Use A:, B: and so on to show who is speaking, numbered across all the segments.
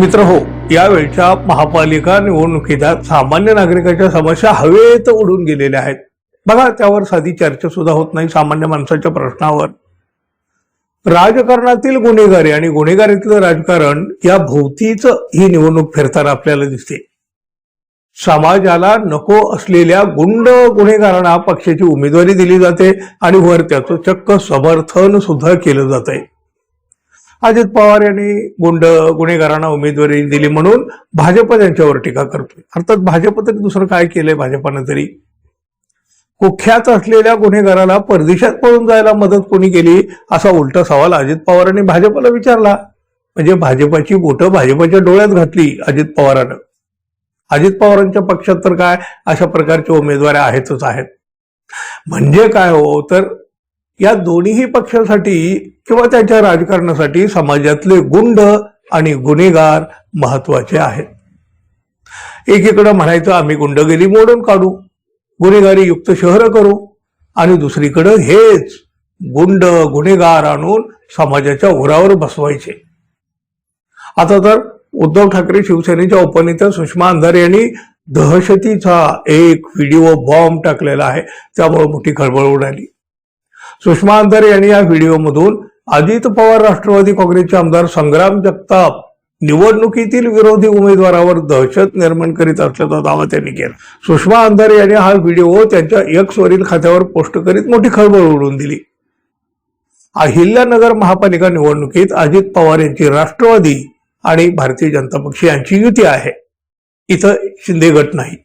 A: मित्र हो यावेळच्या महापालिका निवडणुकीत सामान्य नागरिकांच्या समस्या हवेत उडून गेलेल्या आहेत. बघा त्यावर साधी चर्चा सुद्धा होत नाही सामान्य माणसाच्या प्रश्नावर. राजकारणातील गुन्हेगारी आणि गुन्हेगारीतलं राजकारण या भोवतीच ही निवडणूक फिरताना आपल्याला दिसते. समाजाला नको असलेल्या गुंड गुन्हेगारांना पक्षाची उमेदवारी दिली जाते आणि वर त्याचं चक्क समर्थन सुद्धा केलं जात आहे अजित पवार यांनी गुंड गुन्हेगारांना उमेदवारी दिली म्हणून भाजप त्यांच्यावर टीका करतोय. अर्थात भाजप तरी दुसरं काय केलंय भाजपानं तरी? कुख्यात असलेल्या गुन्हेगाराला परदेशात पळून जायला मदत कोणी केली? असा उलटा सवाल अजित पवारांनी भाजपला विचारला. म्हणजे भाजपाची बोटं भाजपाच्या डोळ्यात घातली अजित पवारानं. अजित पवारांच्या पक्षात तर काय अशा प्रकारच्या उमेदवाऱ्या आहेतच आहेत. म्हणजे काय हो? तर या दोन्ही पक्षासाठी किंवा त्याच्या राजकारणासाठी समाजातले गुंड आणि गुन्हेगार महत्त्वाचे आहेत. एकीकडे म्हणायचं आम्ही गुंडगिरी मोडून काढू गुन्हेगारी युक्त शहर करू आणि दुसरीकडं हेच गुंड गुन्हेगार आणून समाजाच्या उरावर बसवायचे. आता तर उद्धव ठाकरे शिवसेनेच्या उपनेत्या सुषमा अंधारे यांनी दहशतीचा एक व्हिडिओ बॉम्ब टाकलेला आहे. त्यामुळे मोठी खळबळ उडाली. सुषमा अंधारे यांनी या व्हिडिओमधून अजित पवार राष्ट्रवादी काँग्रेसचे आमदार संग्राम जगताप निवडणुकीतील विरोधी उमेदवारावर दहशत निर्माण करीत असल्याचा दावा त्यांनी केला. सुषमा अंधारे यांनी हा व्हिडिओ त्यांच्या एक्सवरील खात्यावर पोस्ट करीत मोठी खळबळ उडवून दिली. अहिल्यानगर महापालिका निवडणुकीत अजित पवार यांची राष्ट्रवादी आणि भारतीय जनता पक्ष यांची युती आहे. इथं शिंदे गट नाही.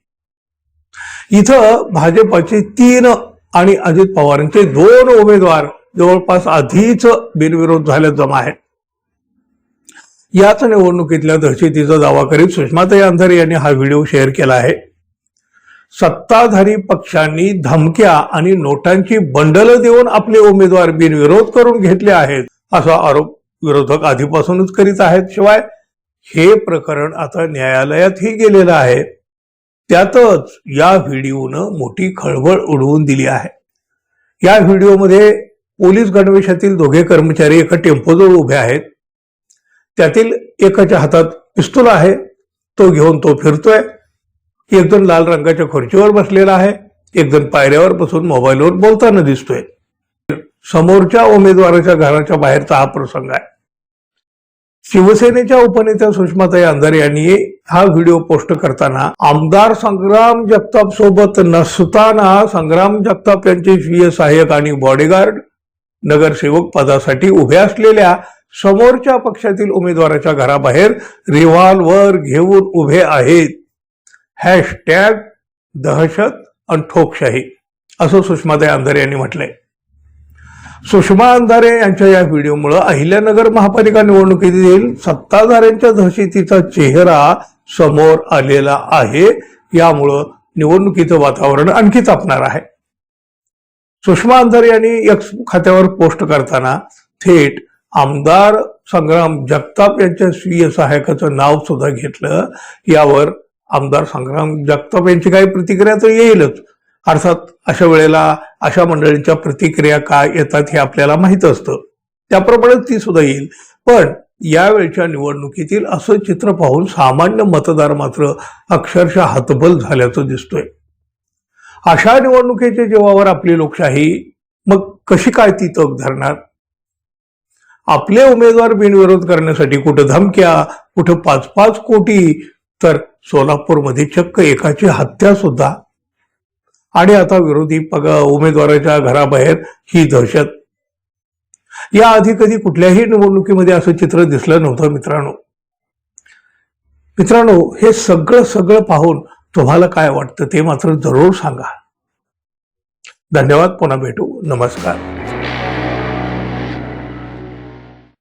A: इथं भाजपाचे तीन आणि अजित पवारांचे दोन उमेदवार जवळपास आधीच बिनविरोध झाल्यात जमा आहेत याच निवडणुकीतल्या दहशतीचा दावा करीत सुषमाताई अंधारे यांनी हा व्हिडिओ शेअर केला आहे. सत्ताधारी पक्षांनी धमक्या आणि नोटांची बंडलं देऊन आपले उमेदवार बिनविरोध करून घेतले आहेत असा आरोप विरोधक आधीपासूनच करीत आहेत. शिवाय हे प्रकरण आता न्यायालयातही गेलेलं आहे. त्यातच या व्हिडिओनं मोठी खळबळ उडवून दिली आहे. या व्हिडिओमध्ये पोलीस गणवेशातील दोघे कर्मचारी एका टेम्पोजवळ उभे आहेत. त्यातील एकाच्या हातात पिस्तूल आहे. तो घेऊन तो फिरतोय. एक जण लाल रंगाच्या खुर्चीवर बसलेला आहे. एक जण पायऱ्यावर बसून मोबाईलवर बोलताना दिसतोय. समोरच्या उमेदवाराच्या घराच्या बाहेरचा हा प्रसंग आहे. शिवसेनेच्या उपनेत्या सुषमाताई अंधारे यांनी हा व्हिडिओ पोस्ट करताना आमदार संग्राम जगताप सोबत नसताना संग्राम जगताप यांचे स्वीय सहाय्यक आणि बॉडीगार्ड नगरसेवक पदासाठी उभ्या असलेल्या समोरच्या पक्षातील उमेदवाराच्या घराबाहेर रिव्हॉल्व्हर घेऊन उभे आहेत. हॅशटॅग दहशत आणि ठोकशाही असं सुषमाताई अंधारे यांनी म्हटलंय. सुषमा अंधारे यांच्या या व्हिडिओमुळे अहिल्यानगर महापालिका निवडणुकीतील सत्ताधाऱ्यांच्या दहशतीचा चेहरा समोर आलेला आहे. यामुळं निवडणुकीचं वातावरण आणखी तापणार आहे. सुषमा अंधारे यांनी एक्स खात्यावर पोस्ट करताना थेट आमदार संग्राम जगताप यांच्या स्वीय सहायकाचं नाव सुद्धा घेतलं. यावर आमदार संग्राम जगताप यांची काही प्रतिक्रिया तर येईलच. अर्थात अशा वेळेला अशा मंडळींच्या प्रतिक्रिया काय येतात हे आपल्याला माहीत असतं. त्याप्रमाणेच ती सुद्धा येईल. पण यावेळच्या निवडणुकीतील असं चित्र पाहून सामान्य मतदार मात्र अक्षरशः हतबल झाल्याचं दिसतोय. अशा निवडणुकीच्या जीवावर आपली लोकशाही मग कशी काय ती तग धरणार? आपले उमेदवार बिनविरोध करण्यासाठी कुठं धमक्या कुठं पाच पाच कोटी तर सोलापूरमध्ये चक्क एकाची हत्या सुद्धा आणि आता विरोधी पग उमेदवाराच्या घराबाहेर ही दहशत. याआधी कधी कुठल्याही निवडणुकीमध्ये असं चित्र दिसलं नव्हतं मित्रांनो. मित्रांनो हे सगळं सगळं पाहून तुम्हाला काय वाटतं ते मात्र जरूर सांगा. धन्यवाद पुन्हा भेटू. नमस्कार.